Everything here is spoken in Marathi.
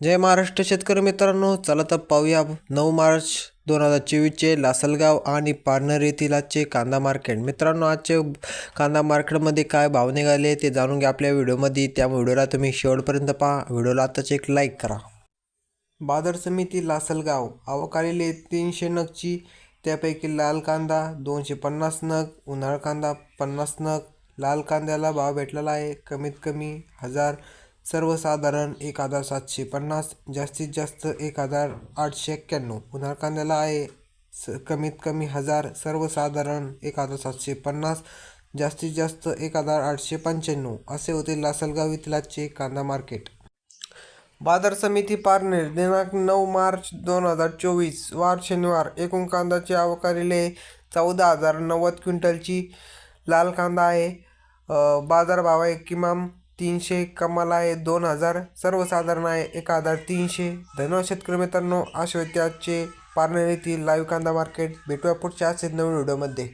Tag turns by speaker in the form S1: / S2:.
S1: जय महाराष्ट्र शेतकरी मित्रांनो चला तर पाहूया नऊ मार्च दोन हजार चोवीसचे लासलगाव आणि पारनेर येथील आजचे कांदा मार्केट. मित्रांनो आजचे कांदा मार्केटमध्ये काय भाव निघाले ते जाणून घ्या आपल्या व्हिडिओमध्ये. त्या व्हिडिओला तुम्ही शेवटपर्यंत पहा. व्हिडिओला आताच एक लाईक करा. बाजार समिती लासलगाव. आवक तीनशे नगची त्यापैकी लाल कांदा दोनशे पन्नास नग उन्हाळ कांदा पन्नास नग. लाल कांद्याला भाव भेटलेला आहे. कमीत कमी हजार सर्वसाधारण एक हजार सातशे पन्नास जास्तीत जास्त एक हजार आठशे एक्क्याण्णव. उन्हाळ कांद्याला आहे स कमीत कमी हजार सर्वसाधारण एक हजार सातशे पन्नास जास्तीत जास्त एक हजार आठशे पंच्याण्णव असे होते लासलगाव येथील आजचे कांदा मार्केट. बाजार समिती पारनेर दिनांक नऊ मार्च दोन हजार चोवीस वार शनिवार एकूण कांद्याची आवक आलेले चौदा हजार नव्वद क्विंटलची लाल कांदा आहे. बाजार भाव आहे किमान तीनशे कमाल आहे दोन हजार सर्वसाधारण आहे एक हजार तीनशे. धन्यवाद शेतकरी मित्रांनो असे होते पारनेर येथील लाईव्ह कांदा मार्केट भेटूया पुढच्या असेच नवीन व्हिडिओमध्ये